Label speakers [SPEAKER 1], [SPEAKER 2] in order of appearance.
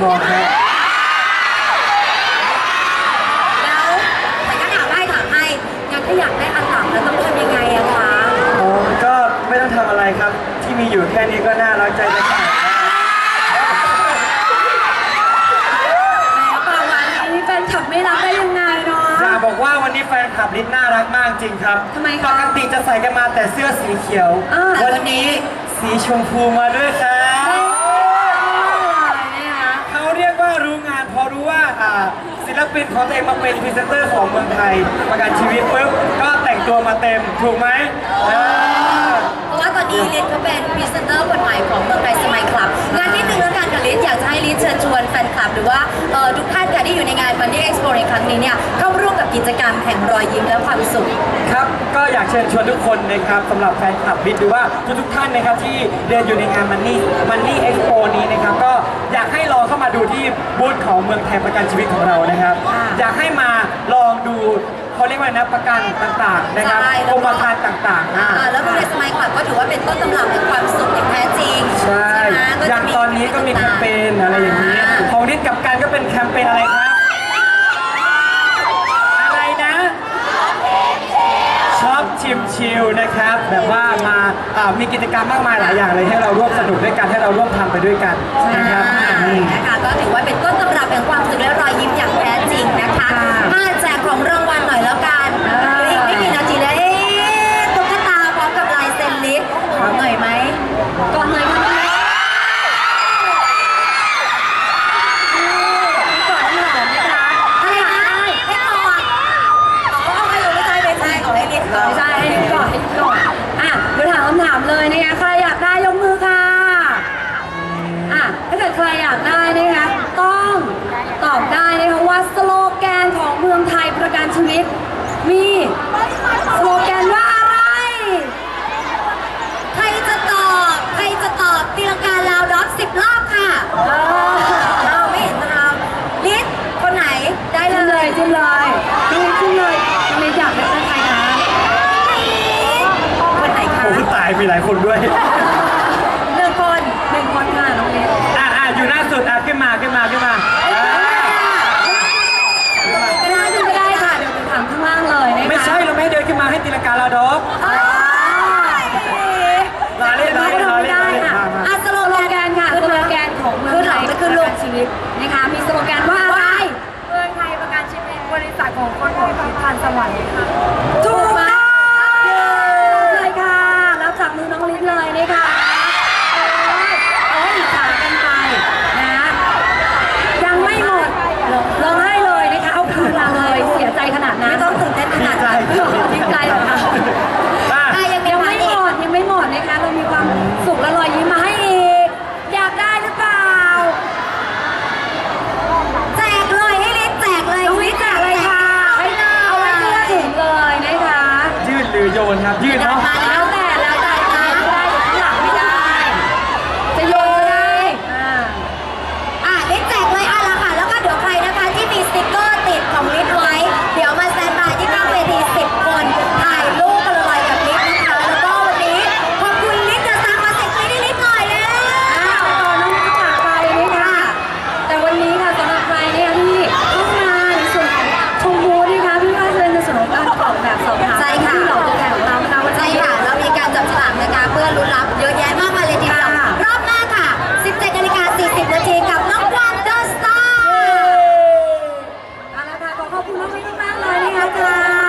[SPEAKER 1] คอครับ
[SPEAKER 2] แล้วแต่ก็ถามให้ถามให้งั้นถ้าอยากได้อันหลังแล้วต้องทำยังไงอะคะ
[SPEAKER 1] อ๋อก็ไม่ต้องทำอะไรครับ ที่มีอยู่แค่นี้ก็น่ารักใจจะขาดแล้ว
[SPEAKER 2] แหมประวันนี้แฟนคลับไม่รับได้ยังไงเนาะ
[SPEAKER 1] จะบอกว่าวันนี้แฟนคลับลิศน่ารักมากจริงครับ
[SPEAKER 2] ทำไมคะ
[SPEAKER 1] ปกติจะใส่กันมาแต่เสื้อสีเขียว
[SPEAKER 2] อ่า
[SPEAKER 1] วันนี้ สีชมพูมาด้วยครับ
[SPEAKER 2] นะคะ
[SPEAKER 1] เขาเรียกว่ารู้งานพอรู้ว่าอ่าศิลปินของตัวเองมาเป็นพรีเซนเตอร์ของเมืองไทย ประกันชีวิตปุ๊บก็แต่งตัวมาเต็มถูกไหมอ่า
[SPEAKER 2] เพราะว่าตอนนี้ลิศก็เป็นพรีเซนเตอร์คนใหม่ของเมืองไทยสมัยคลับงานที่หนึ่งแล้วกันกับลิศอยากจะให้ลิศเชิญชวนแฟนคลับหรือว่าเอ่อทุกท่าน ค่ะที่อยู่ในงาน Money Expo ในครั้งนี้เนี่ยเข้าร่วมกับกิจกรรมแห่งรอยยิ้มและความสุข
[SPEAKER 1] ครับ ก็อยากเชิญชวนทุกคนนะครับสำหรับแฟนคลับบิดหรือว่าทุกๆท่านนะครับที่เดินอยู่ในงานมันนี่มันนี่เอ็กซ์โปนี้นะครับก็อยากให้ลองเข้ามาดูที่บูธของเมืองไทยประกันชีวิตของเรานะครับ
[SPEAKER 2] ค่ะ
[SPEAKER 1] อยากให้มาลองดูเขาเรียกว่านะประกันต่างๆนะครับ
[SPEAKER 2] ใช่
[SPEAKER 1] กรมธรรม์ต่างๆอ่า
[SPEAKER 2] อ่าแล้วเมืองไทยสมัยคลับก็ถือว่าเป็นต้นตำรับแห่งความสุขอย่างแท้จริง
[SPEAKER 1] ใช่
[SPEAKER 2] ไหมก็
[SPEAKER 1] อ
[SPEAKER 2] จะ
[SPEAKER 1] ย่างตอนนี้ก็มีแคมเปญอะไรอย่างนี้าของนิดกับ มีกิจกรรมมากมายหลายอย่างเลยให้เราร่วมสนุกด้วยกันให้เราร่วมทำไปด้วยกันนะครับ
[SPEAKER 2] อ่า
[SPEAKER 1] อืม
[SPEAKER 2] นะคะก็ถือว่าเป็นต้นตำรับแห่งความสุขและรอยยิ้มอย่างแท้จริงนะคะ
[SPEAKER 1] ค่ะ
[SPEAKER 2] มาแจกของรางวัลหน่อยแล้วกัน มีส
[SPEAKER 3] โลแกนว่าอะไร
[SPEAKER 2] ใครจะตอบ ใครจะตอบตีลังกาลาวด็อกสิบรอบค่ะ
[SPEAKER 3] เออ
[SPEAKER 2] เราไม่เห็นเราลิศคนไหนได้
[SPEAKER 3] จิ้ม
[SPEAKER 2] เล
[SPEAKER 3] เลยยจิ้มเลยจิ้มจิ้มเลยทำไมอยากได้ใครนะ
[SPEAKER 2] คนไหนคะ
[SPEAKER 1] โอ้ตายมีหลายคนด้วย calma aí. ขอ
[SPEAKER 4] บคุณมา
[SPEAKER 3] กมาเลยนะคะ